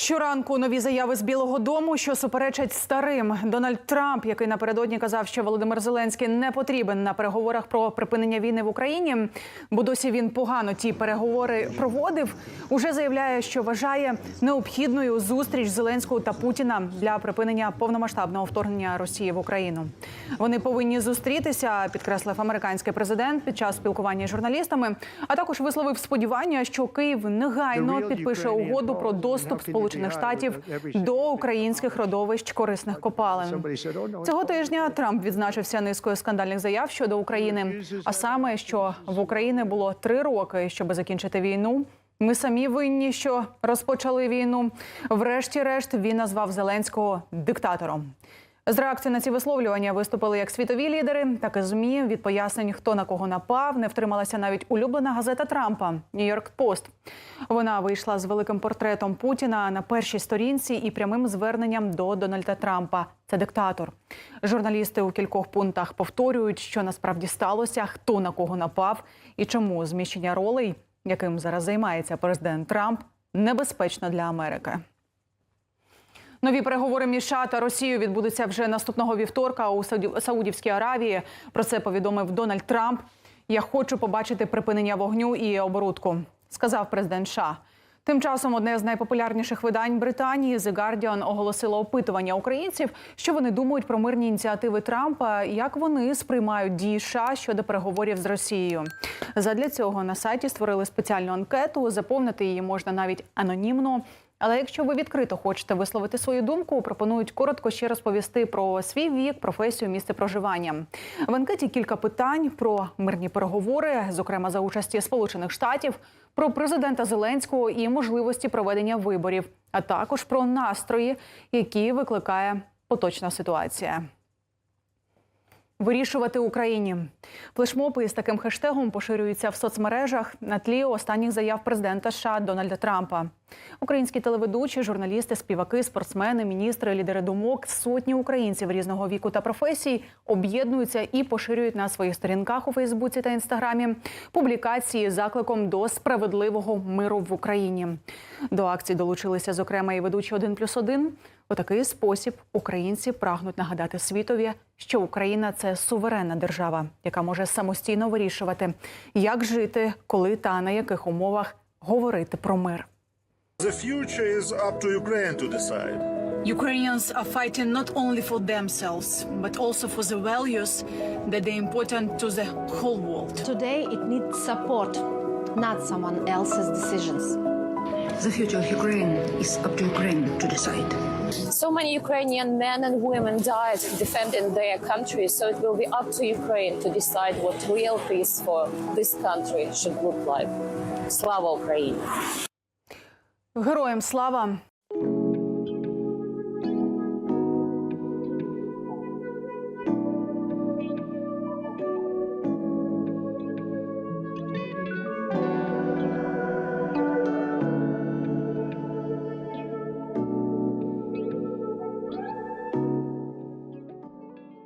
Щоранку нові заяви з Білого Дому, що суперечать старим. Дональд Трамп, який напередодні казав, що Володимир Зеленський не потрібен на переговорах про припинення війни в Україні, бо досі він погано ті переговори проводив. Уже заявляє, що вважає необхідною зустріч Зеленського та Путіна для припинення повномасштабного вторгнення Росії в Україну. Вони повинні зустрітися, підкреслив американський президент під час спілкування з журналістами. А також висловив сподівання, що Київ негайно підпише угоду про доступ Сполучених Штатів до українських родовищ корисних копалин. Цього тижня Трамп відзначився низкою скандальних заяв щодо України. А саме, що в Україні було три роки, щоб закінчити війну. Ми самі винні, що розпочали війну. Врешті-решт він назвав Зеленського диктатором. З реакцією на ці висловлювання виступили як світові лідери, так і змі. Від пояснень, хто на кого напав, не втрималася навіть улюблена газета Трампа Нью-Йорк Пост. Вона вийшла з великим портретом Путіна на першій сторінці і прямим зверненням до Дональда Трампа. Це диктатор. Журналісти у кількох пунктах повторюють, що насправді сталося, хто на кого напав і чому зміщення ролей, яким зараз займається президент Трамп, небезпечно для Америки. Нові переговори між США та Росією відбудуться вже наступного вівторка у Сауді- Саудівській Аравії. Про це повідомив Дональд Трамп. Я хочу побачити припинення вогню і оборудку, сказав президент США. Тим часом одне з найпопулярніших видань Британії The Guardian оголосило опитування українців, що вони думають про мирні ініціативи Трампа, як вони сприймають дії США щодо переговорів з Росією. Задля цього на сайті створили спеціальну анкету. Заповнити її можна навіть анонімно. Але якщо ви відкрито хочете висловити свою думку, пропонують коротко ще розповісти про свій вік, професію, місце проживання. В анкеті кілька питань про мирні переговори, зокрема за участі Сполучених Штатів, про президента Зеленського і можливості проведення виборів, а також про настрої, які викликає поточна ситуація. Вирішувати Україні. Флешмопи з таким хештегом поширюються в соцмережах на тлі останніх заяв президента США Дональда Трампа. Українські телеведучі, журналісти, співаки, спортсмени, міністри, лідери думок, сотні українців різного віку та професій об'єднуються і поширюють на своїх сторінках у Фейсбуці та Інстаграмі публікації з закликом до справедливого миру в Україні. До акції долучилися, зокрема, і ведучі «1 плюс 1». У такий спосіб українці прагнуть нагадати світові, що Україна це суверенна держава, яка може самостійно вирішувати, як жити, коли та на яких умовах говорити про мир. The future is up to Ukraine to decide. Ukrainians are fighting not only for themselves, but also for the values that are important to the whole world. Today it needs support, not someone else's decisions. The future of Ukraine is up to Ukraine to decide. So many Ukrainian men and women died defending their country, so it will be up to Ukraine to decide what real peace for this country should look like. Slava Ukraini! Героям слава!